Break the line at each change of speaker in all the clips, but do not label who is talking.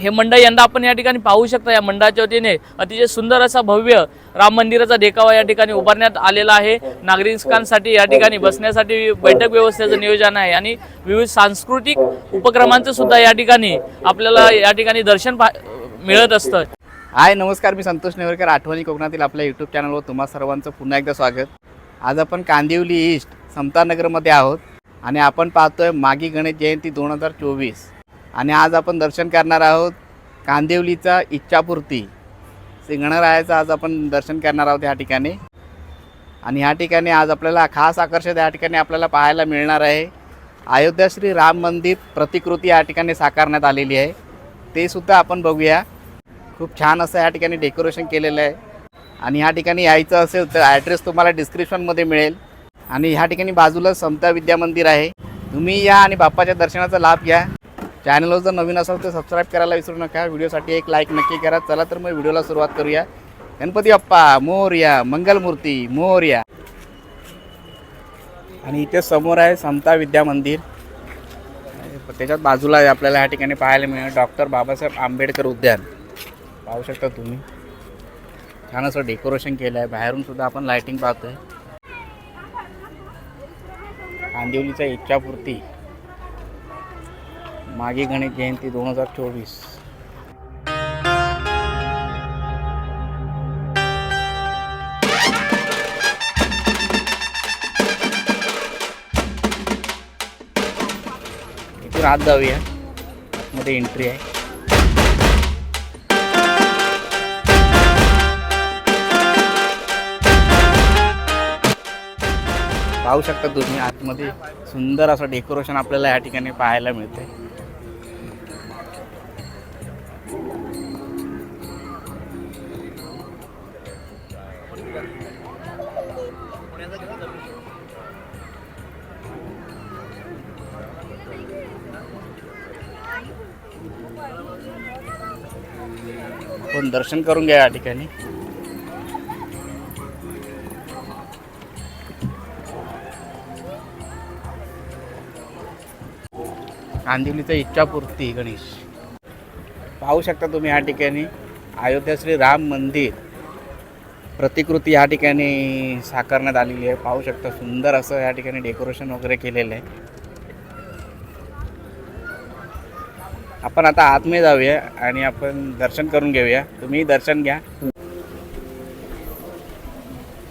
हे मंडळ यंदा आपण या ठिकाणी पाहू शकता या मंडळाच्या वतीने अतिशय सुंदर असा भव्य राम मंदिराचा देखावा या ठिकाणी उभारण्यात आलेला आहे. नागरिकांसाठी या ठिकाणी बसण्यासाठी बैठक व्यवस्थेचं नियोजन आहे आणि विविध सांस्कृतिक उपक्रमांचं सुद्धा या ठिकाणी आपल्याला या ठिकाणी दर्शन मिळत असतं.
हाय नमस्कार. मी संतोष नेवरकर आठवणी कोकणातील आपल्या यूट्यूब चॅनलवर तुम्हा सर्वांचं पुन्हा एकदा स्वागत. आज आपण कांदिवली ईस्ट समतानगरमध्ये आहोत आणि आपण पाहतोय मागी गणेश जयंती दोन हजार चोवीस. आणि आज आपण दर्शन करणार आहोत कांदिवलीचा इच्छापूर्ती. सिंगणरायाचं आज आपण दर्शन करणार आहोत या ठिकाणी. आणि ह्या ठिकाणी आज आपल्याला खास आकर्षण या ठिकाणी आपल्याला पाहायला मिळणार आहे. अयोध्या श्री राम मंदिर प्रतिकृती या ठिकाणी साकारण्यात आलेली आहे. ते सुद्धा आपण बघूया. खूप छान असं या ठिकाणी डेकोरेशन केलेलं आहे. आणि ह्या ठिकाणी यायचं असेल तर ॲड्रेस तुम्हाला डिस्क्रिप्शनमध्ये मिळेल. आणि ह्या ठिकाणी बाजूला समता विद्या मंदिर आहे. तुम्ही या आणि बाप्पाच्या दर्शनाचा लाभ घ्या. चॅनलवर जर नवीन असाल तर सबस्क्राईब करायला विसरू नका. व्हिडिओसाठी एक लाईक नक्की करा. चला तर मग व्हिडिओला सुरुवात करूया. गणपती बाप्पा मोरया मंगलमूर्ती मोरया. आणि इथे समोर आहे समता विद्या मंदिर. त्याच्यात बाजूला आहे आपल्याला ह्या ठिकाणी पाहायला मिळेल डॉक्टर बाबासाहेब आंबेडकर उद्यान. पाहू शकता तुम्ही. छान असं डेकोरेशन केलं आहे बाहेरून सुद्धा आपण लाइटिंग पाहतोय. कांदिवलीच्या इच्छापूर्ती. माझी गणेश जयंती दोन हजार चोवीस. इथून आत जाऊया मध्ये एंट्री आहे. पाहू शकता तुम्ही आतमध्ये सुंदर असं डेकोरेशन आपल्याला या ठिकाणी पाहायला मिळते आपण दर्शन करून घ्या या ठिकाणी. कांदिवलीचा इच्छापूर्ती गणेश. पाहू शकता तुम्ही या ठिकाणी अयोध्या श्री राम मंदिर. प्रतिकृती या ठिकाणी साकारण्यात आलेली आहे. पाहू शकता सुंदर असं या ठिकाणी डेकोरेशन वगैरे केलेलं आहे. आपण आता आतमध्ये जाऊया आणि आपण दर्शन करून घेऊया. तुम्ही दर्शन घ्या.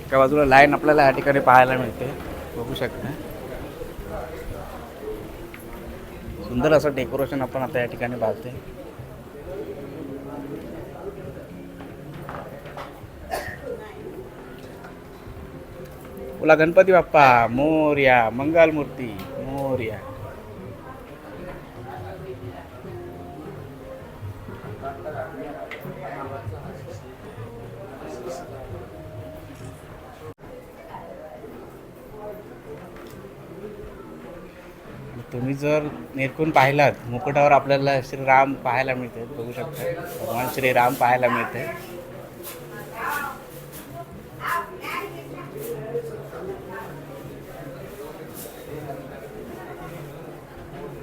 एका बाजूला लाईन आपल्याला या ठिकाणी पाहायला मिळते. बघू शकता. सुंदर असं डेकोरेशन आपण आता या ठिकाणी पाहतोय. ओला गणपती बाप्पा मोर्या मंगलमूर्ती. मूर्ती तुम्ही जर निरखून पाहिलात मुकुटावर आपल्याला श्रीराम पाहायला मिळते बघू शकता. भगवान श्रीराम पाहायला मिळते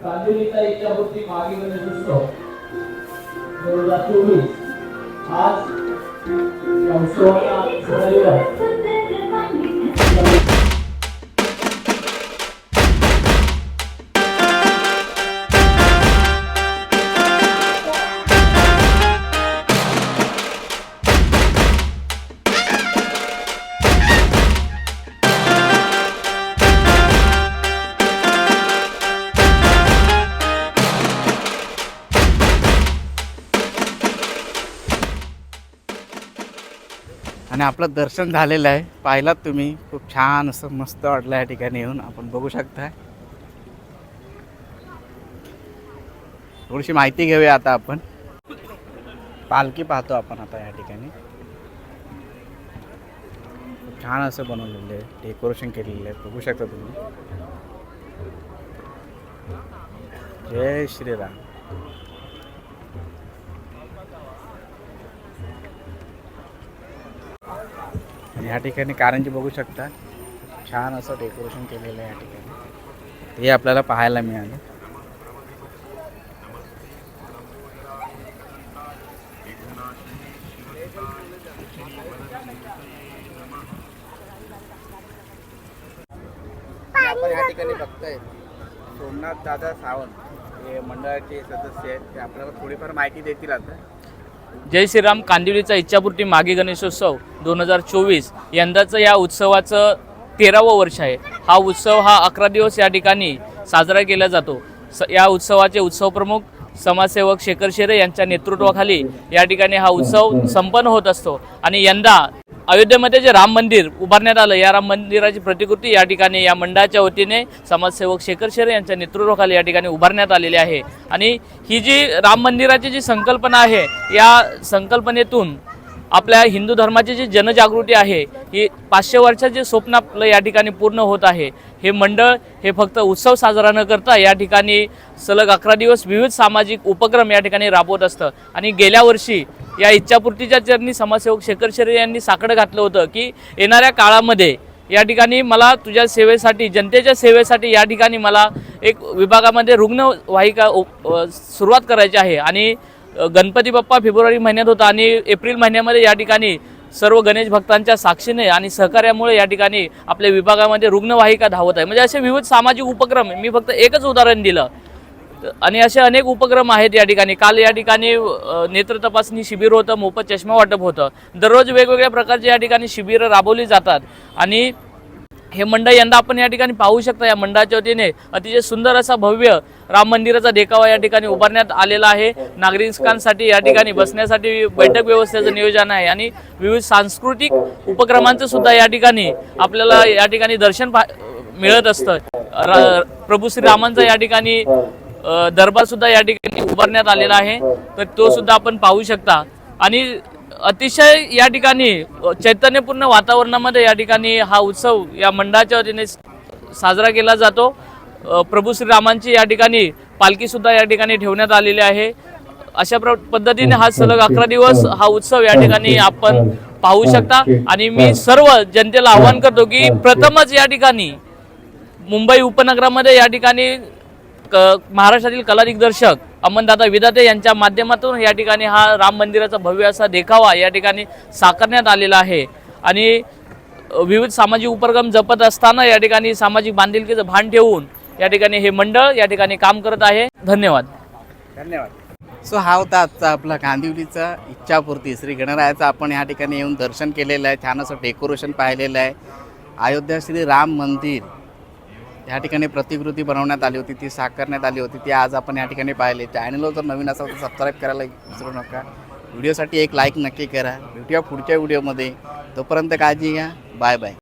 कांदिवलीचा इच्छा होती मागे गणेशोत्सव दोन हजार चोवीस आज या उत्सवाला
आणि आपलं दर्शन झालेलं आहे. पाहिलात तुम्ही. खूप छान असं मस्त वाटलं या ठिकाणी येऊन. आपण बघू शकता थोडीशी माहिती घेऊया आता आपण. पालखी पाहतो आपण आता या ठिकाणी. खूप छान असं बनवलेलं आहे. डेकोरेशन केलेलं आहे. बघू शकता तुम्ही. जय श्रीराम. आणि या ठिकाणी कारंजी बघू शकता. छान असं डेकोरेशन केलेलं आहे या ठिकाणी. ते आपल्याला पाहायला मिळालं. आपण या ठिकाणी बघतोय. सोमनाथ दादा सावंत हे मंडळाचे सदस्य आहेत. ते आपल्याला थोडीफार माहिती देतील आता.
जय श्रीराम कांदिवलीचा इच्छापूर्ती मागे गणेशोत्सव दोन हजार चोवीस. यंदाचं या उत्सवाचं तेरावं वर्ष आहे. हा उत्सव हा अकरा दिवस या ठिकाणी साजरा केला जातो. स या उत्सवाचे उत्सव प्रमुख समाजसेवक शेखर शेरे यांच्या नेतृत्वाखाली या ठिकाणी हा उत्सव संपन्न होत असतो. आणि यंदा अयोध्येमध्ये जे राम मंदिर उभारण्यात आलं या राम मंदिराची प्रतिकृती या ठिकाणी या मंडळाच्या वतीने समाजसेवक शेखर शेरे यांच्या नेतृत्वाखाली या ठिकाणी उभारण्यात आलेली आहे. आणि ही जी राम मंदिराची जी संकल्पना आहे या संकल्पनेतून आपल्या हिंदू धर्माची जी जनजागृती आहे ही पाचशे वर्षाचे स्वप्न आपलं या ठिकाणी पूर्ण होत आहे हे मंडळ हे फक्त उत्सव साजरा न करता या ठिकाणी सलग अकरा दिवस विविध सामाजिक उपक्रम या ठिकाणी राबवत असतं. आणि गेल्या वर्षी या इच्छापूर्तीच्या चरणी समाजसेवक शेखर शेरे यांनी साकडं घातलं होतं की येणाऱ्या काळामध्ये या ठिकाणी मला तुझ्या सेवेसाठी जनतेच्या सेवेसाठी या ठिकाणी मला एक विभागामध्ये रुग्णवाहिका सुरुवात करायची आहे. आणि गणपती बाप्पा फेब्रुवारी महिन्यात होता आणि एप्रिल महिन्यामध्ये या ठिकाणी सर्व गणेश भक्तांच्या साक्षीने आणि सहकार्यामुळे या ठिकाणी आपल्या विभागामध्ये रुग्णवाहिका धावत आहे. म्हणजे असे विविध सामाजिक उपक्रम मी फक्त एकच उदाहरण दिलं. आणि असे अनेक उपक्रम आहेत या ठिकाणी. काल या ठिकाणी नेत्र तपासणी शिबिर होतं मोफत चष्मा वाटप होतं. दररोज वेगवेगळ्या प्रकारचे या ठिकाणी शिबिरं राबवली जातात. आणि हे मंडळ यंदा आपण या ठिकाणी पाहू शकता या मंडळाच्या वतीने अतिशय सुंदर असा भव्य राम मंदिराचा देखावा या ठिकाणी उभारण्यात आलेला आहे. नागरिकांसाठी या ठिकाणी बसण्यासाठी बैठक व्यवस्थेचं नियोजन आहे आणि विविध सांस्कृतिक उपक्रमांचं सुद्धा या ठिकाणी आपल्याला या ठिकाणी दर्शन पा मिळत असतं. प्रभू प्रभू श्रीरामांचा या ठिकाणी दरबार सुद्धा या ठिकाणी उभारण्यात आलेला आहे. तर तो सुद्धा आपण पाहू शकता. आणि अतिशय या ठिकाणी चैतन्यपूर्ण वातावरणामध्ये या ठिकाणी हा उत्सव या मंडळाच्या वतीने साजरा केला जातो. प्रभू श्रीरामांची या ठिकाणी पालखी सुद्धा या ठिकाणी ठेवण्यात आलेली आहे. अशा प्र पद्धतीने हा सलग अकरा दिवस हा उत्सव या ठिकाणी आपण पाहू शकता. आणि मी सर्व जनतेला आवाहन करतो की प्रथमच या ठिकाणी मुंबई उपनगरामध्ये या ठिकाणी क- महाराष्ट्रातील कला दिग्दर्शक अमनदादा विदाते यांच्या माध्यमातून या ठिकाणी हा राम मंदिराचा भव्य असा देखावा या ठिकाणी साकारण्यात आलेला आहे. आणि विविध सामाजिक उपक्रम जपत असताना या ठिकाणी सामाजिक बांधिलकीचं भान ठेवून या ठिकाणी हे मंडळ या ठिकाणी काम करत आहे. धन्यवाद.
धन्यवाद. सो हा होता आजचा आपला कांदिवलीचा इच्छापूर्ती. श्री गणरायाचं आपण या ठिकाणी येऊन दर्शन केलेलं आहे. छान असं डेकोरेशन पाहिलेलं आहे. अयोध्या श्री राम मंदिर. या ठिकाणी प्रतिकृती बनवण्यात आली होती ती साकारण्यात आली होती ती आज आपण या ठिकाणी पाहिली. चॅनलवर जर नवीन असाल तर सबस्क्राईब करायला विसरू नका. व्हिडिओसाठी एक लाईक नक्की करा. भेटूया पुढच्या व्हिडिओमध्ये तोपर्यंत काळजी घ्या. Bye bye